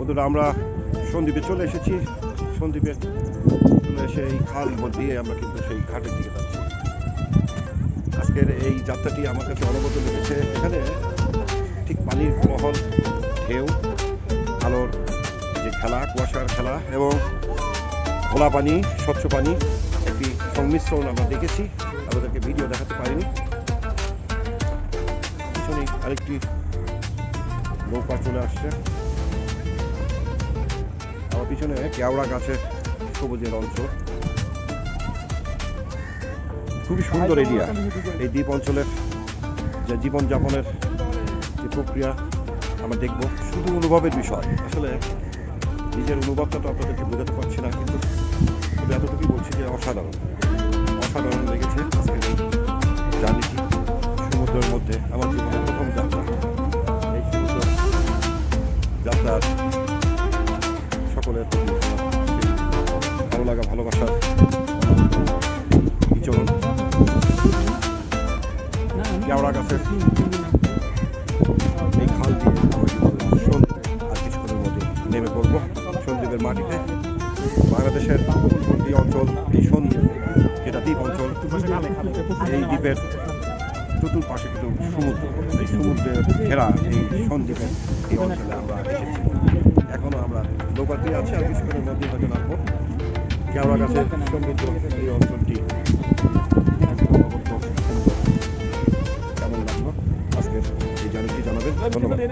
বন্ধুরা, আমরা সন্দ্বীপে চলে এসেছি। সন্দ্বীপে চলে এসে এই খাল দিয়ে আমরা কিন্তু সেই ঘাটের দিকে যাচ্ছি। আজকের এই যাত্রাটি আমার কাছে অনবদ্য লেগেছে। এখানে ঠিক পানির মহল ঢেউ, আলোর যে খেলা, কুয়াশার খেলা এবং খোলা পানি, স্বচ্ছ পানি একটি সংমিশ্রণ আমরা দেখেছি। আমাদেরকে ভিডিও দেখাতে পারিনি। আরেকটি নৌকা চলে আসছে। পিছনে কেওড়া গাছের সবুজের অঞ্চল খুবই সুন্দর এরিয়া। এই দ্বীপ অঞ্চলের যে জীবনযাপনের যে প্রক্রিয়া আমরা দেখব। শুধু অনুভবের বিষয়। আসলে নিজের অনুভবটা তো আপনাদেরকে বোঝাতে পারছি না কিন্তু তবে এতটুকুই বলছি যে অসাধারণ। অসাধারণ লেগেছে আজকের এই জার্নিটি সমুদ্রের মধ্যে। আমার জীবনের প্রথম যাত্রা। এই সমুদ্র যাত্রার আমার ভালো লাগা, ভালোবাসা। বিচরণ কেওড়া গাছের এই খাল দিয়ে আর মধ্যে নেমে পড়ব। সন্দ্বীপের মাটিতে। বাংলাদেশের অঞ্চল সন্দ্বীপ যেটা দ্বীপ অঞ্চল, এই দ্বীপের চতুর্পাশে কিন্তু সমুদ্র। এই সমুদ্রের ঘেরা এই সন্দ্বীপের এই অঞ্চলে আমরা এসেছি। আমরা আছে, আর কিছু করে নদী হয়তো নামবো কেওড়া গাছের সমৃদ্ধ এই অঞ্চলটি। কেমন লাগল? আজকের এই জানাবেন।